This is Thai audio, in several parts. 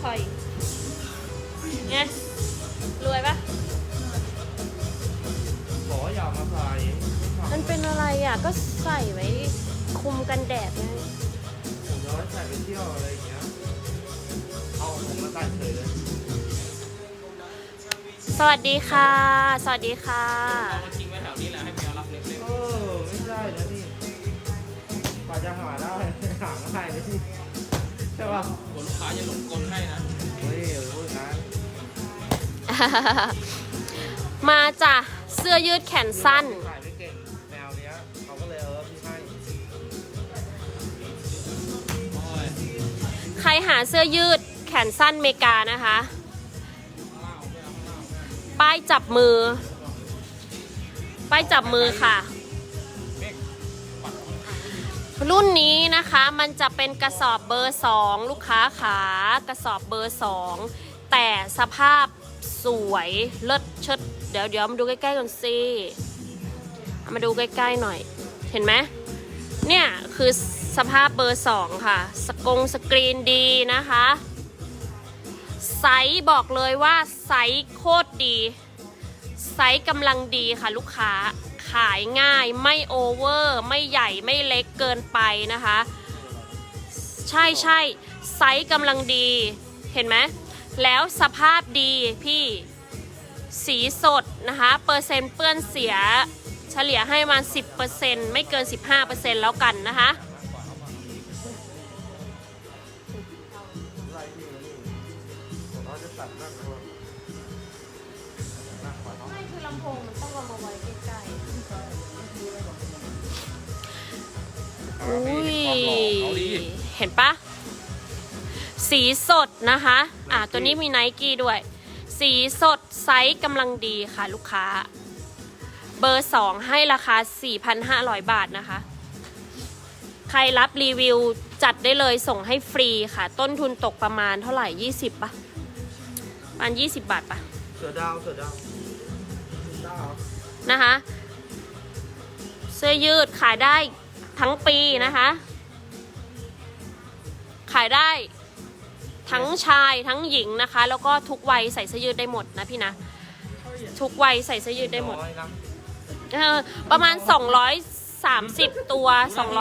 ไผ่ไงรวยปะบอกว่าอย่ามาใส่มันเป็นอะไรอะ ก็ใส่ไว้คุมกันแดดไงผมจะไว้ใส่ไปเที่ยวอะไรอย่างเงี้ย เอาผมมาใส่เฉยเลยสวัสดีค่ะ สวัสดีค่ะ เอามาทิ้งไว้แถวนี้แหละให้แมวรับเล็กเออไม่ได้นะนี่กว่าจะหาได้ หาง่ายเลยนี่ใช่ป่ะๆกลัวลูกค้าจะหลงกลให้นะเฮ้ยอย่าพูดนะมาจ้ะเสื้อยืดแขนสั้น ขายไม่เก่งแนวเนี้ยเขาก็เลยเออพี่ให้โอ้ยใครหาเสื้อยืดแขนสั้นเมกานะคะข้างล่างไม่เอาข้างล่างป้ายจับมือ ป้ายจับมือค่ะ รุ่นนี้นะคะมันจะเป็นกระสอบเบอร์ 2 ลูกค้าขากระสอบเบอร์ 2 แต่สภาพสวยเลิศเชิดเดี๋ยวเดี๋ยวมาดูใกล้ๆก่อนสิมาดูใกล้ๆหน่อย เห็นไหมเนี่ยคือสภาพเบอร์ 2 ค่ะ สกงสกรีนดีนะคะไซส์บอกเลยว่าไซส์โคตรดี ไซส์กำลังดีค่ะลูกค้า ขายง่ายไม่โอเวอร์ไม่ใหญ่ไม่เล็กเกินไปนะคะ ใช่ใช่ไซส์กำลังดีเห็นไหมแล้วสภาพดีพี่สีสดนะคะ เปอร์เซ็นต์เปื้อนเสียเฉลี่ยให้มา10%ไม่เกิน 15%แล้วกันนะคะ อุ้ยเห็นปะสีสดนะคะ อะตัวนี้มีไนกี้ด้วย สีสดไซส์กำลังดีค่ะลูกค้า เบอร์ 2 ให้ราคา 4,500 บาทนะคะ ใครรับรีวิวจัดได้เลยส่งให้ฟรีค่ะ ต้นทุนตกประมาณเท่าไหร่ 20ปะประมาณ 20 บาทปะเสือดาวเสือดาวดาวนะคะ เสื้อยืดขายได้ ทั้งปีนะคะ ขายได้ทั้งชายทั้งหญิงนะคะ แล้วก็ทุกวัยใส่เสื้อยืดได้หมดนะพี่นะ ทุกวัยใส่เสื้อยืดได้หมดเออประมาณ 230 ตัว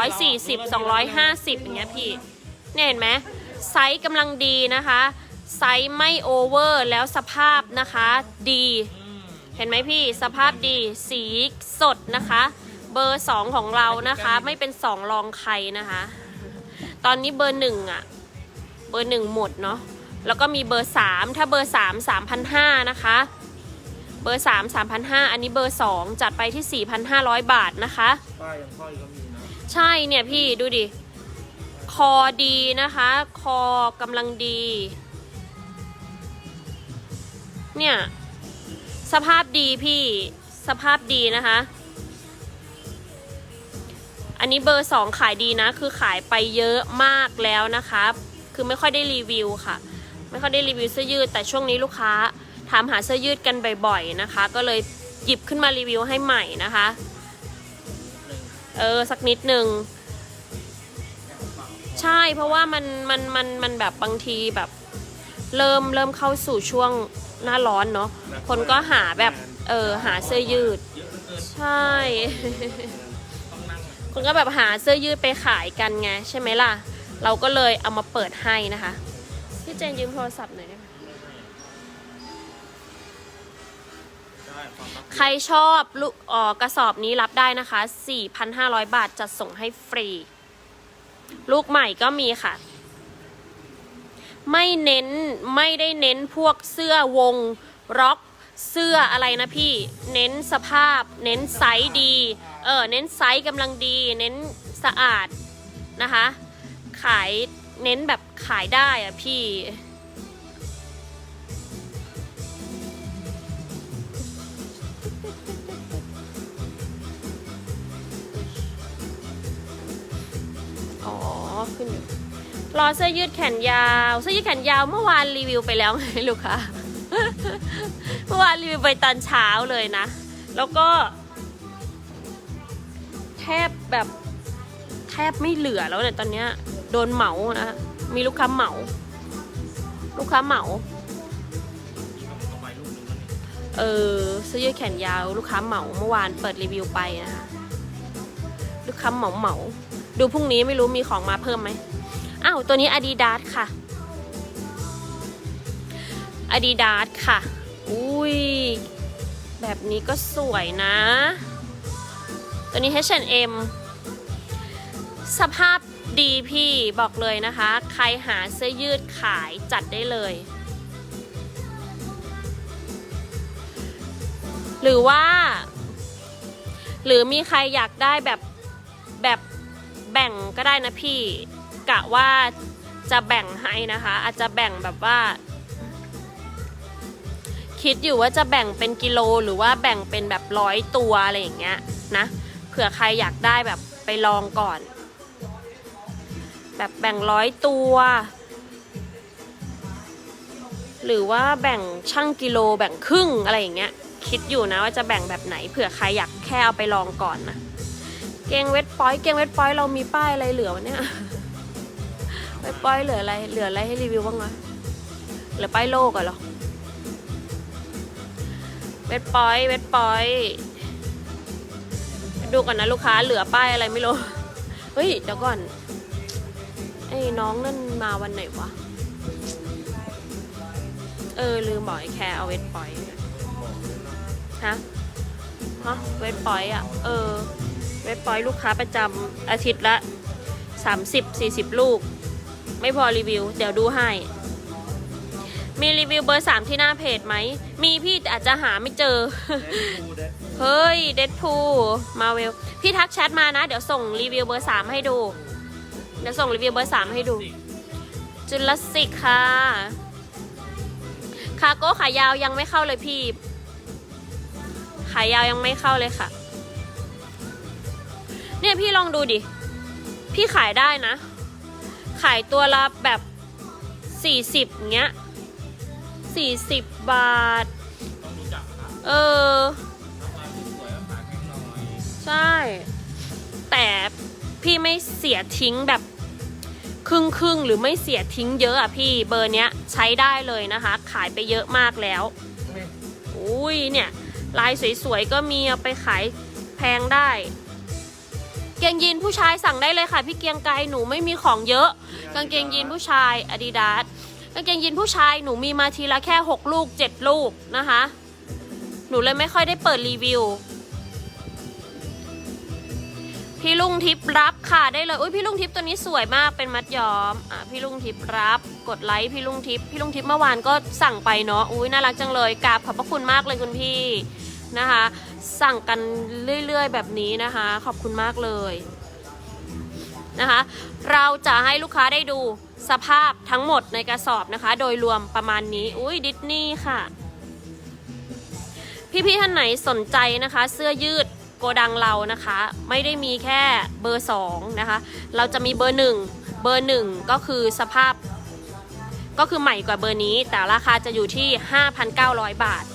240 250 อย่างเงี้ยพี่เนี่ยเห็นไหมไซส์กำลังดีนะคะ ไซส์ไม่โอเวอร์แล้วสภาพนะคะดี เห็นไหมพี่สภาพดีสีสดนะคะ เบอร์สองของเรานะคะ ไม่เป็นสองรองใครนะคะ ตอนนี้เบอร์หนึ่งอะเบอร์หนึ่งหมดเนาะแล้วก็มีเบอร์สามถ้าเบอร์สามสามพันห้านะคะ เบอร์สามสามพันห้าอันนี้เบอร์สองจัดไปที่สี่พันห้าร้อยบาทนะคะป้ายยังค่อยก็มีนะใช่เนี่ยพี่ดูดิ คอดีนะคะ คอกำลังดี เนี่ย สภาพดีพี่สภาพดีนะคะ อันนี้เบอร์สองขายดีนะ คือขายไปเยอะมากแล้วนะคะ คือไม่ค่อยได้รีวิวค่ะ ไม่ค่อยได้รีวิวเสื้อยืด แต่ช่วงนี้ลูกค้าถามหาเสื้อยืดกันบ่อยๆนะคะ ก็เลยหยิบขึ้นมารีวิวให้ใหม่นะคะ เออ สักนิดหนึ่งใช่เพราะว่ามันมันมันมันแบบบางทีแบบ เริ่มเริ่มเข้าสู่ช่วงหน้าร้อนเนาะคนก็หาแบบ เออหาเสื้อยืดเยอะเหลือเกินใช่ต้องนั่ง คนก็แบบหาเสื้อยืดไปขายกันไงใช่ไหมล่ะ เราก็เลยเอามาเปิดให้นะคะพี่เจนยืมโทรศัพท์หน่อยได้ไหมได้ใครชอบลูกออกระสอบนี้รับได้นะคะ 4,500 บาทจัดส่งให้ฟรี ลูกใหม่ก็มีค่ะ ไม่เน้นไม่ได้เน้นพวกเสื้อวงร็อกเสื้ออะไรนะพี่ เน้นสภาพ เน้นไซส์ดี เออเน้นไซส์กำลังดีเน้นสะอาดนะคะ ขายเน้นแบบขายได้อะพี่อ๋อขึ้นอยู่รอเสื้อยืดแขนยาวเสื้อยืดแขนยาวเมื่อวานรีวิวไปแล้วไงลูกค้าเมื่อวานรีวิวไปตอนเช้าเลยนะ แล้วก็ แบบแทบไม่เหลือแล้วเนี่ยตอนเนี้ยโดนเหมานะ มีลูกค้าเหมา ลูกค้าเหมา เออเสื้อยืดแขนยาวลูกค้าเหมาเมื่อวานเปิดรีวิวไปนะคะลูกค้าเหมาเหมา ดูพรุ่งนี้ไม่รู้มีของมาเพิ่มไหมอ้าวตัวนี้ Adidas ค่ะ Adidas ค่ะ อุ้ย แบบนี้ก็สวยนะ ตัวนี้ H&M สภาพดีพี่บอกเลยนะคะ ใครหาเสื้อยืดขายจัดได้เลย หรือว่า หรือมีใครอยากได้แบบแบบแบ่งก็ได้นะพี่ กะว่าจะแบ่งให้นะคะ อาจจะแบ่งแบบว่า คิดอยู่ว่าจะแบ่งเป็นกิโลหรือว่าแบ่งเป็นแบบร้อยตัวอะไรอย่างเงี้ยนะเผื่อใครอยากได้แบบไปลองก่อน แบบแบ่งร้อยตัว หรือว่าแบ่งช่างกิโลแบ่งครึ่งอะไรอย่างเงี้ย คิดอยู่นะว่าจะแบ่งแบบไหนเผื่อใครอยากแค่เอาไปลองก่อนนะเกงเวทปอยเกงเวทปอยเรามีป้ายอะไรเหลือวะเนี่ยเวทปอยเหลืออะไรเหลืออะไรให้รีวิวบ้างวะเหลือป้ายโลกอะเหรอเวทปอยเวทปอยดูก่อนนะลูกค้าเหลือป้ายอะไรไม่รู้ เฮ้ยเดี๋ยวก่อน ไอ้น้องนั่นมาวันไหนวะ เออ ลืมบอกไอ้แคร์เอาเวทปอยเนี่ยบอกเลยนะฮะฮะเวทปอยอะ เออ เวทปอยลูกค้าประจำอาทิตย์ละ 30 40 ลูก ไม่พอรีวิว เดี๋ยวดูให้ มีรีวิวเบอร์3ที่หน้าเพจไหม มีพี่แต่อาจจะหาไม่เจอเดนพูเดนเฮ้ย เดดพูมาเวล พี่ทักแชทมานะ เดี๋ยวส่งรีวิวเบอร์3ให้ดู เดี๋ยวส่งรีวิวเบอร์3ให้ดู จุลศิกค่ะ คาโก้ขายาวยังไม่เข้าเลยพี่ ขายาวยังไม่เข้าเลยค่ะ เนี่ยพี่ลองดูดิ พี่ขายได้นะ ขายตัวละแบบสี่สิบเงี้ยสี่สิบบาทต้องรู้จักครับเออทำงานสวยๆแล้วขายแพงหน่อยใช่ แต่ พี่ไม่เสียทิ้งแบบครึ่งครึ่งๆหรือไม่เสียทิ้งเยอะอะพี่เบอร์เนี้ยใช้ได้เลยนะคะ ขายไปเยอะมากแล้วอุ้ยเนี่ยลายสวยๆก็มีเอาไปขายแพงได้ เกงยีนผู้ชายสั่งได้เลยค่ะ พี่เกรียงไกรหนูไม่มีของเยอะ กางเกงยีนผู้ชาย Adidas กางเกงยีนผู้ชายหนูมีมาทีละแค่ 6 ลูก 7 ลูกนะคะ หนูเลยไม่ค่อยได้เปิดรีวิว พี่ลุงทิพย์รับค่ะได้เลยอุ้ยพี่ลุงทิพย์ตัวนี้สวยมากเป็นมัดย้อมอะพี่ลุงทิพย์รับ กดไลค์พี่ลุงทิพย์พี่ลุงทิพย์เมื่อวานก็สั่งไปเนาะอุ้ยน่ารักจังเลยกราบขอบพระคุณมากเลยคุณพี่นะคะ สั่งกันเรื่อยๆ แบบนี้นะคะ ขอบคุณมากเลยนะคะ เราจะให้ลูกค้าได้ดูสภาพทั้งหมดในกระสอบนะคะ โดยรวมประมาณนี้อุ้ยดิสนีย์ค่ะพี่ๆท่านไหนสนใจนะคะ เสื้อยืด โกดังเรานะคะ ไม่ได้มีแค่เบอร์2นะคะ เราจะมีเบอร์ 1 เบอร์ 1 ก็คือสภาพ ก็คือใหม่กว่าเบอร์นี้ แต่ราคาจะอยู่ที่ 5,900 บาท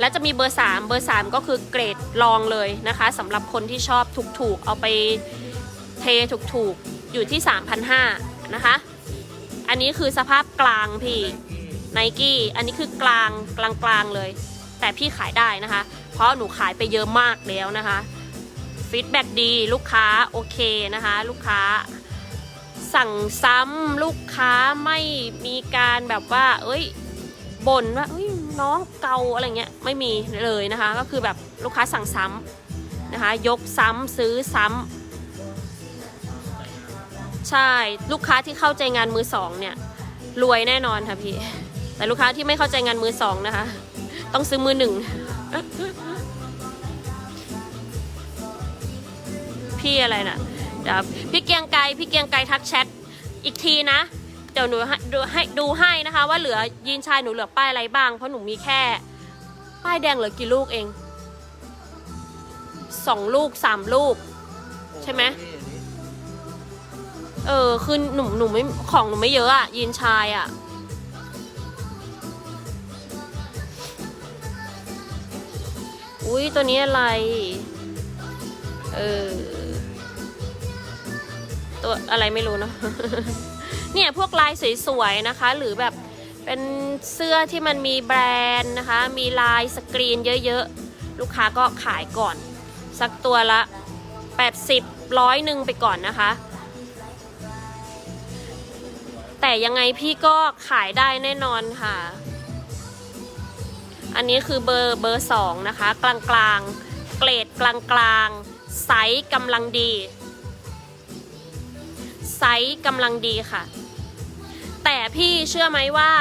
และจะมีเบอร์ 3 เบอร์ 3 ก็คือเกรดรองเลยนะคะสำหรับคนที่ชอบถูกๆ เอาไปเทถูกๆ อยู่ที่ 3,500นะคะ อันนี้คือสภาพกลางพี่ไนกี้อันนี้คือกลางกลางๆเลย แต่พี่ขายได้นะคะ ราะหนูขายไปเยอะมากแล้วนะคะฟีดแบ็ดีลูกค้าโอเคนะคะ ลูกค้า สั่งซ้ำลูกค้าไม่มีการแบบว่า เอ้ยบ่นว่าเอ้ยน้องเกาอะไรเงี้ยไม่มีเลยนะคะ ก็คือแบบลูกค้าสั่งซ้ำนะคะ ยกซ้ำซื้อซ้ำใช่ลูกค้าที่เข้าใจงานมือสองเนี่ยรวยแน่นอนค่ะพี่ แต่ลูกค้าที่ไม่เข้าใจงานมือสองนะคะ ต้องซื้อมือหนึ่ง พี่อะไรน่ะเดี๋ยวพี่เกียงไกรพี่เกียงไกรทักแชทอีกทีนะ เดี๋ยวหนูให้ดูให้ดูให้นะคะ ว่าเหลือยีนชายหนูเหลือป้ายอะไรบ้าง เพราะหนูมีแค่ ป้ายแดงเหลือกี่ลูกเองสองลูกสามลูก ใช่ไหมเออคือหนูหนูไม่ของหนูไม่เยอะอะยีนชายอะอุ้ยตัวนี้อะไร เออ ตัวอะไรไม่รู้เนอะเนี่ยพวกลายสวยๆนะคะ หรือแบบเป็นเสื้อที่มันมีแบรนด์นะคะ มีลายสกรีนเยอะๆ ลูกค้าก็ขายก่อน สักตัวละ 80ร้อยหนึ่งไปก่อนนะคะ แต่ยังไงพี่ก็ขายได้แน่นอนค่ะ อันนี้คือเบอร์เบอร์สองนะคะ กลางๆ เกรดกลางกลางๆไซส์กำลังดี ไซส์กำลังดีค่ะ แต่พี่เชื่อไหมว่า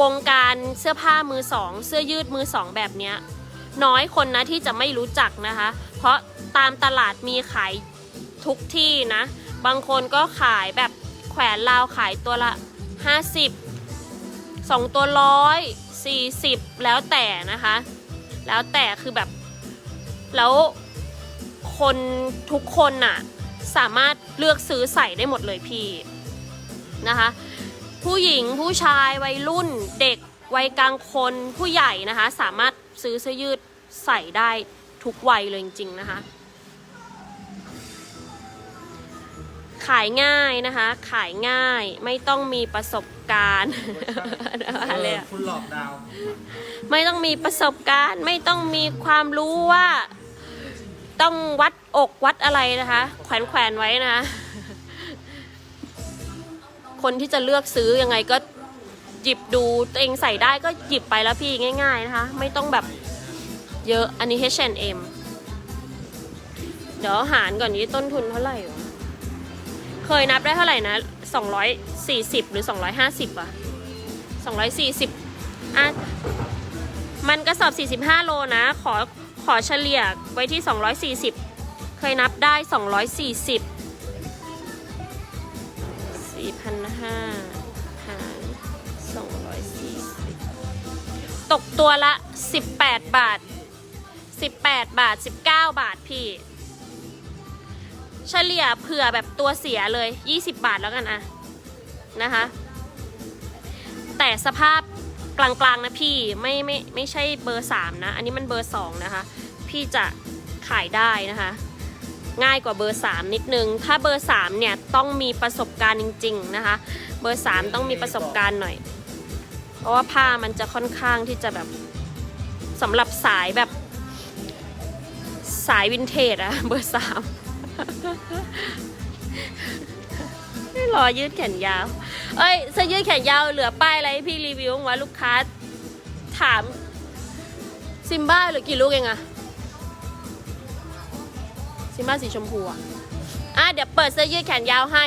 วงการเสื้อผ้ามือสอง เสื้อยืดมือสองแบบเนี้ย น้อยคนนะที่จะไม่รู้จักนะคะ เพราะตามตลาดมีขายทุกที่นะ บางคนก็ขายแบบแขวนลาวขายตัวละ 50 2 ตัวร้อย40 แล้วแต่นะคะ แล้วแต่คือแบบ แล้วคนทุกคนน่ะ สามารถเลือกซื้อใส่ได้หมดเลยพี่นะคะ ผู้หญิงผู้ชายวัยรุ่นเด็กวัยกลางคนผู้ใหญ่นะคะ สามารถซื้อเสื้อยืดใส่ได้ทุกวัยเลยจริงๆนะคะ ขายง่ายนะคะ ขายง่ายไม่ต้องมีประสบการณ์อะไรอะคุณหลอกดาว ไม่ต้องมีประสบการณ์ ไม่ต้องมีความรู้ว่า ต้องวัดอกวัดอะไรนะคะ แขวนแขวนๆไว้นะคะคนที่จะเลือกซื้อยังไงก็หยิบดูตัวเองใส่ได้ก็หยิบไปแล้วพี่ง่าย ๆนะคะ ไม่ต้องแบบเยอะอันนี้ H&M เดี๋ยวหารก่อนนี้ต้นทุนเท่าไหร่วะเคยนับได้เท่าไหร่นะ240 หรือ 250อะ240อะ มันกระสอบ 45 โลนะ ขอขอเฉลี่ยไว้ที่ 240 เคยนับได้ 240 4,500หาร240 ตกตัวละ 18 บาท 18 บาท 19 บาทพี่ เฉลี่ยเผื่อแบบตัวเสียเลย 20 บาทแล้วกันอะนะคะ แต่สภาพ กลางๆนะพี่ไม่ไม่ไม่ใช่เบอร์สามนะ อันนี้มันเบอร์สองนะคะ พี่จะขายได้นะคะ ง่ายกว่าเบอร์สามนิดนึง ถ้าเบอร์สามเนี่ยต้องมีประสบการณ์จริง ๆนะคะ เบอร์สามต้องมีประสบการณ์หน่อย เพราะว่าผ้ามันจะค่อนข้างที่จะแบบสำหรับสายแบบสายวินเทจอะเบอร์สาม ไม่รอยืดแขนยาว เอ้ยเสื้อยืดแขนยาวเหลือป้ายอะไรให้พี่รีวิวบ้างวะลูกค้าถามซิมบ้าเหลือกี่ลูกเองอะซิมบ้าสีชมพูอะอะเดี๋ยวเปิดเสื้อยืดแขนยาวให้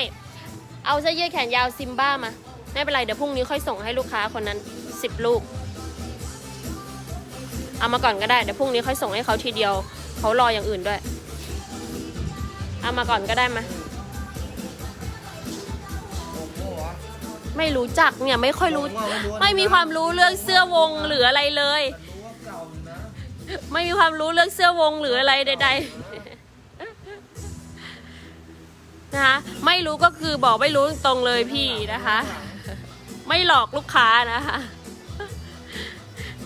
เอาเสื้อยืดแขนยาวซิมบ้ามา ไม่เป็นไรเดี๋ยวพรุ่งนี้ค่อยส่งให้ลูกค้าคนนั้นสิบลูก เอามาก่อนก็ได้เดี๋ยวพรุ่งนี้ค่อยส่งให้เขาทีเดียว เขารออย่างอื่นด้วย เอามาก่อนก็ได้มา ไม่รู้จักเนี่ยไม่ค่อยรู้ผมว่ารู้ ไม่มีความรู้เรื่องเสื้อวงหรืออะไรเลยรู้ว่าเก่าอยู่นะไม่มีความรู้เรื่องเสื้อวงหรืออะไรใด ๆ นะคะไม่รู้ก็คือบอกไม่รู้ตรงๆเลยพี่นะคะ ไม่หลอกลูกค้านะคะ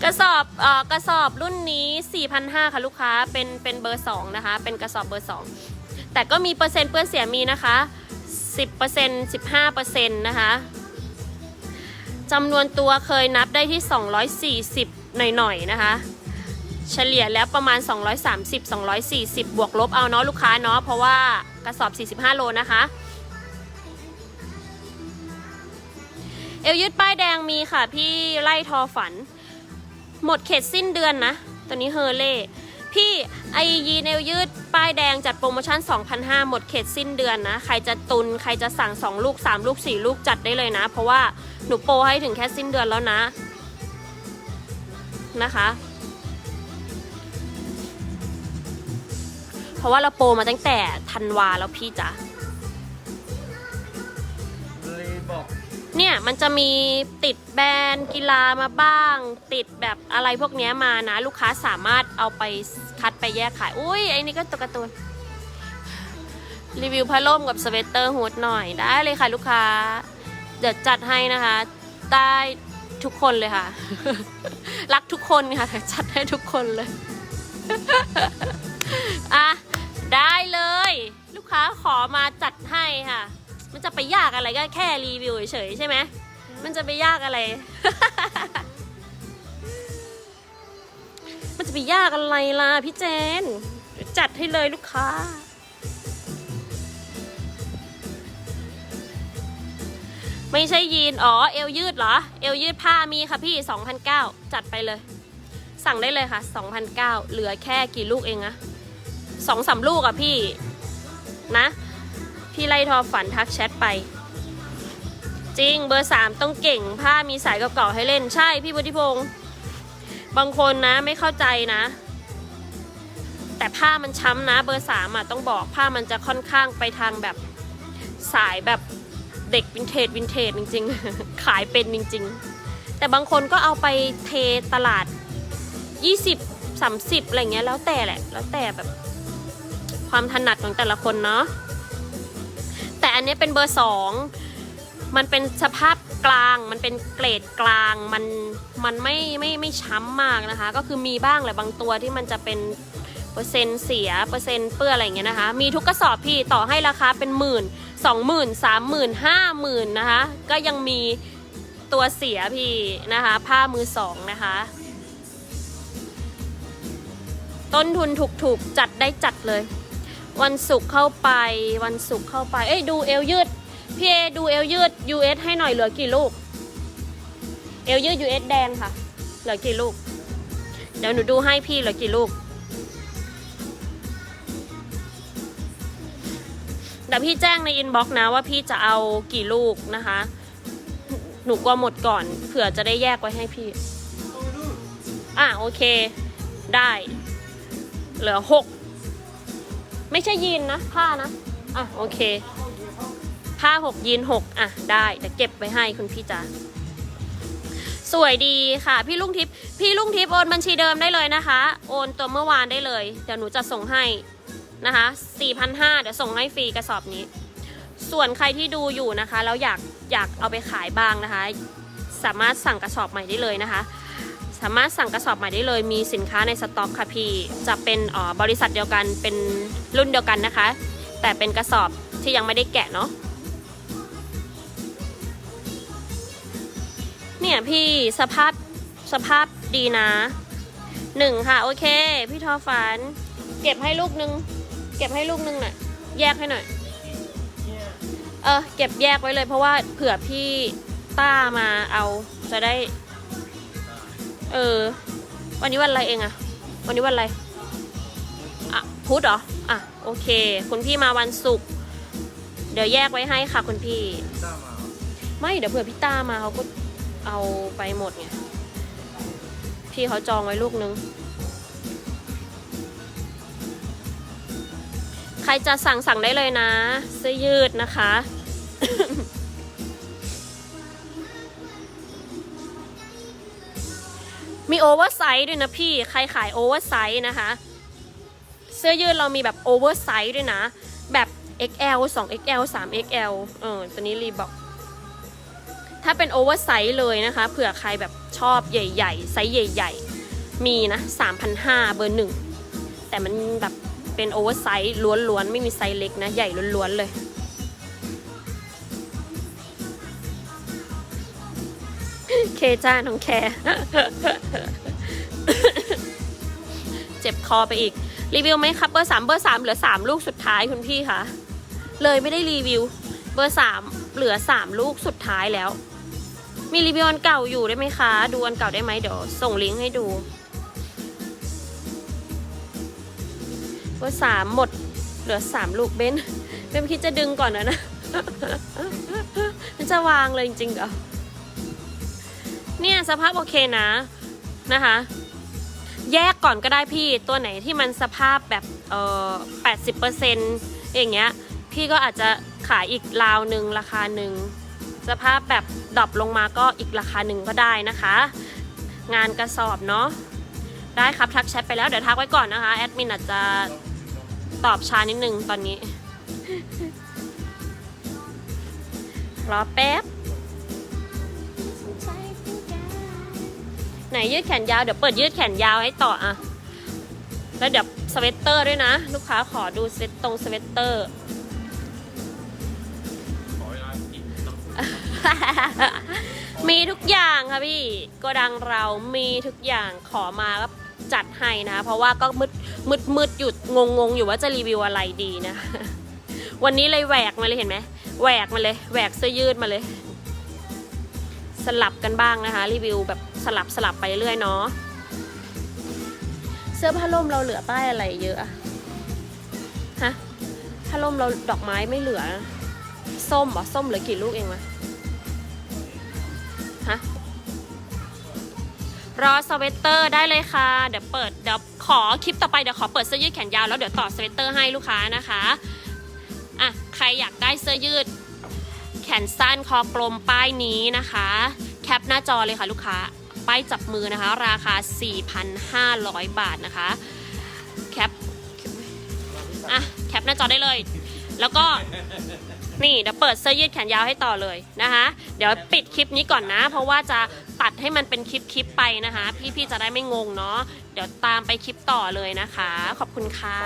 กระสอบเอ่อกระสอบรุ่นนี้ 4,500 ค่ะลูกค้าเป็นเป็นเบอร์ 2 นะคะ เป็นกระสอบเบอร์ 2 แต่ก็มีเปอร์เซ็นต์เปื้อนเสียมีนะคะ 10% 15%นะคะ จำนวนตัวเคยนับได้ที่ 240 หน่อยๆนะคะ เฉลี่ยแล้วประมาณ 230 240 บวกลบเอาเนาะลูกค้าเนาะเพราะว่ากระสอบ 45 โลนะคะ เอวยืดป้ายแดงมีค่ะพี่ไล่ทอฝัน หมดเขตสิ้นเดือนนะ ตัวนี้เฮอร์เล่ พี่ไอยีนเอวยืดป้ายแดงจัดโปรโมชั่น 2,500 หมดเขตสิ้นเดือนนะ ใครจะตุน ใครจะสั่ง 2 ลูก 3 ลูก 4 ลูกจัดได้เลยนะ เพราะว่าหนูโปรให้ถึงแค่สิ้นเดือนแล้วนะ นะคะ เพราะว่าเราโปรมาตั้งแต่ธันวาแล้วพี่จ๋า เนี่ยมันจะมีติดแบรนด์กีฬามาบ้าง ติดแบบอะไรพวกนี้มานะ ลูกค้าสามารถเอาไปคัดไปแยกขาย อุ้ยไอ้นี่ก็ตัวการ์ตูน รีวิวผ้าล่มกับสเวตเตอร์ฮูดหน่อยได้เลยค่ะลูกค้า เดี๋ยวจัดให้นะคะ ได้ทุกคนเลยค่ะ รักทุกคนค่ะแต่จัดให้ทุกคนเลยอะได้เลย ลูกค้าขอมาจัดให้ค่ะ มันจะไปยากอะไรก็แค่รีวิวเฉยๆใช่ไหมมันจะไปยากอะไร มันจะไปยากอะไรล่ะพี่เจน จัดให้เลยลูกค้า ไม่ใช่ยีน อ๋อ เอวยืดเหรอ เอวยืดผ้ามีค่ะพี่ 2,009จัดไปเลย สั่งได้เลยค่ะ2,009เหลือแค่กี่ลูกเองอะสองสามลูกอะพี่ นะ พี่ไล่ทอฝันทักแชทไป จริงเบอร์สามต้องเก่ง ผ้ามีสายเก่าๆให้เล่นใช่พี่วุฒิพงศ์บางคนนะไม่เข้าใจนะ แต่ผ้ามันช้ำนะ เบอร์สามอะต้องบอกผ้ามันจะค่อนข้างไปทางแบบสายแบบเด็กวินเทจวินเทจจริง ๆ ขายเป็นจริง ๆ แต่บางคนก็เอาไปเทตลาด 20 30อะไรเงี้ยแล้วแต่แหละ แล้วแต่แบบความถนัดของแต่ละคนเนาะ อันนี้เป็นเบอร์สองมันเป็นสภาพกลาง มันเป็นเกรดกลาง มัน มันไม่ ไม่ ไม่ช้ำมากนะคะ ก็คือมีบ้างแหละบางตัวที่มันจะเป็นเปอร์เซ็นต์เสีย เปอร์เซ็นต์เปื้อนอะไรอย่างเงี้ยนะคะ มีทุกกระสอบพี่ ต่อให้ราคาเป็นหมื่นสองหมื่นสามหมื่นห้าหมื่นนะคะ ก็ยังมีตัวเสียพี่นะคะ ผ้ามือสองนะคะ ต้นทุนถูกๆ จัดได้จัดเลย วันศุกร์เข้าไป วันศุกร์เข้าไป เอ้ยดูเอวยืด พี่เอดูเอลยืด US ให้หน่อยเหลือกี่ลูก เอลยืด US แดงค่ะ เหลือกี่ลูก เดี๋ยวหนูดูให้พี่เหลือกี่ลูก เดี๋ยวพี่แจ้งในอินบ็อกซ์นะว่าพี่จะเอากี่ลูกนะคะ หนูกลัวหมดก่อน เผื่อจะได้แยกไว้ให้พี่ อะโอเค ได้ เหลือหก ไม่ใช่ยีนนะ ผ้านะ อะ โอเค ผ้าหกยีนหกอะ ได้เดี๋ยวเก็บไว้ให้คุณพี่จ๋าสวยดีค่ะ พี่ลุงทิพย์พี่ลุงทิพย์โอนบัญชีเดิมได้เลยนะคะ โอนตัวเมื่อวานได้เลย เดี๋ยวหนูจะส่งให้นะคะ4,500เดี๋ยวส่งให้ฟรีกระสอบนี้ ส่วนใครที่ดูอยู่นะคะแล้วอยากอยากเอาไปขายบ้างนะคะ สามารถสั่งกระสอบใหม่ได้เลยนะคะ สามารถสั่งกระสอบใหม่ได้เลย มีสินค้าในสต็อกค่ะพี่จะเป็นอ๋อบริษัทเดียวกันเป็น รุ่นเดียวกันนะคะ แต่เป็นกระสอบที่ยังไม่ได้แกะเนาะเนี่ยพี่สภาพสภาพดีนะหนึ่งค่ะ โอเค พี่ทอฝัน เก็บให้ลูกนึง เก็บให้ลูกนึงหน่อยแยกให้หน่อย เออ เก็บแยกไว้เลยเพราะว่าเผื่อพี่ต้ามาเอาจะได้ เออ วันนี้วันอะไรเองอะวันนี้วันอะไร พุธเหรอ อะ โอเค คุณพี่มาวันศุกร์เดี๋ยวแยกไว้ให้ค่ะคุณพี่ต้ามาไม่เดี๋ยวเผื่อพี่ต้ามาเขาก็เอาไปหมดไงพี่เขาจองไว้ลูกนึง ใครจะสั่งสั่งได้เลยนะเสื้อยืดนะคะ มีโอเวอร์ไซส์ด้วยนะพี่ ใครขายโอเวอร์ไซส์นะคะ เสื้อยืดเรามีแบบโอเวอร์ไซส์ด้วยนะ แบบ XL 2XL 3XL เออตัวนี้รีบอกถ้าเป็นโอเวอร์ไซส์เลยนะคะ เผื่อใครแบบชอบใหญ่ๆ ไซส์ใหญ่ ๆ มีนะ3,500เบอร์หนึ่ง แต่มันแบบเป็นโอเวอร์ไซส์ล้วนๆ ไม่มีไซส์เล็กนะ ใหญ่ล้วนๆ เลยเคจ้าน้องแค เจ็บคอไปอีก รีวิวไหมครับเบอร์สามเบอร์สามเหลือสามลูกสุดท้ายคุณพี่คะเลยไม่ได้รีวิว เบอร์สามเหลือสามลูกสุดท้ายแล้ว มีรีวิวอันเก่าอยู่ได้ไหมคะ ดูอันเก่าได้ไหมเดี๋ยวส่งลิงก์ให้ดู เบอร์สามหมดเหลือสามลูกเบนเบนคิดจะดึงก่อนนะนะมันจะวางเลยจริงๆเหรอเนี่ยสภาพโอเคนะนะคะ แยกก่อนก็ได้พี่ตัวไหนที่มันสภาพแบบเออแปดสิบเปอร์เซ็นต์อย่างเงี้ย พี่ก็อาจจะขายอีกราวหนึ่งราคาหนึ่งสภาพแบบดรอปลงมาก็อีกราคาหนึ่งก็ได้นะคะ งานกระสอบเนาะได้ครับทักแชทไปแล้วเดี๋ยวทักไว้ก่อนนะคะแอดมินอาจจะตอบช้านิดนึงตอนนี้รอแป๊บ ไหนยืดแขนยาวเดี๋ยวเปิดยืดแขนยาวให้ต่ออะแล้วเดี๋ยวสเวตเตอร์ด้วยนะ ลูกค้าขอดูเซตตรงสเวตเตอร์มีทุกอย่างค่ะพี่กดังเรามีทุกอย่างขอมาก็จัดให้นะ เพราะว่าก็มืดมืดมืดหยุดงงงๆอยู่ว่าจะรีวิวอะไรดีนะ วันนี้เลยแหวกมาเลยเห็นไหมแหวกมาเลยแหวกเสื้อยืดมาเลย สลับกันบ้างนะคะ รีวิวแบบสลับสลับไปเรื่อยเนาะเสื้อผ้าร่มเราเหลือป้ายอะไรเยอะฮะผ้าร่มเราดอกไม้ไม่เหลือ ส้มเหรอส้มเหลือกี่ลูกเองวะฮะรอสเวตเตอร์ได้เลยค่ะ เดี๋ยวเปิดเดี๋ยวขอคลิปต่อไปเดี๋ยวขอเปิดเสื้อยืดแขนยาวแล้วเดี๋ยวต่อสเวตเตอร์ให้ลูกค้านะคะอะใครอยากได้เสื้อยืด ขนสั้นคอกลมป้ายนี้นะคะ แคปหน้าจอเลยค่ะลูกค้า ป้ายจับมือนะคะ ราคา 4,500 บาทนะคะ แคป อะ แคปหน้าจอได้เลย แล้วก็นี่เดี๋ยวเปิดเสื้อยืดแขนยาวให้ต่อเลยนะคะ เดี๋ยวปิดคลิปนี้ก่อนนะ เพราะว่าจะตัดให้มันเป็นคลิปคลิปๆไปนะคะ พี่ๆจะได้ไม่งงเนาะเดี๋ยวตามไปคลิปต่อเลยนะคะ ขอบคุณค่ะ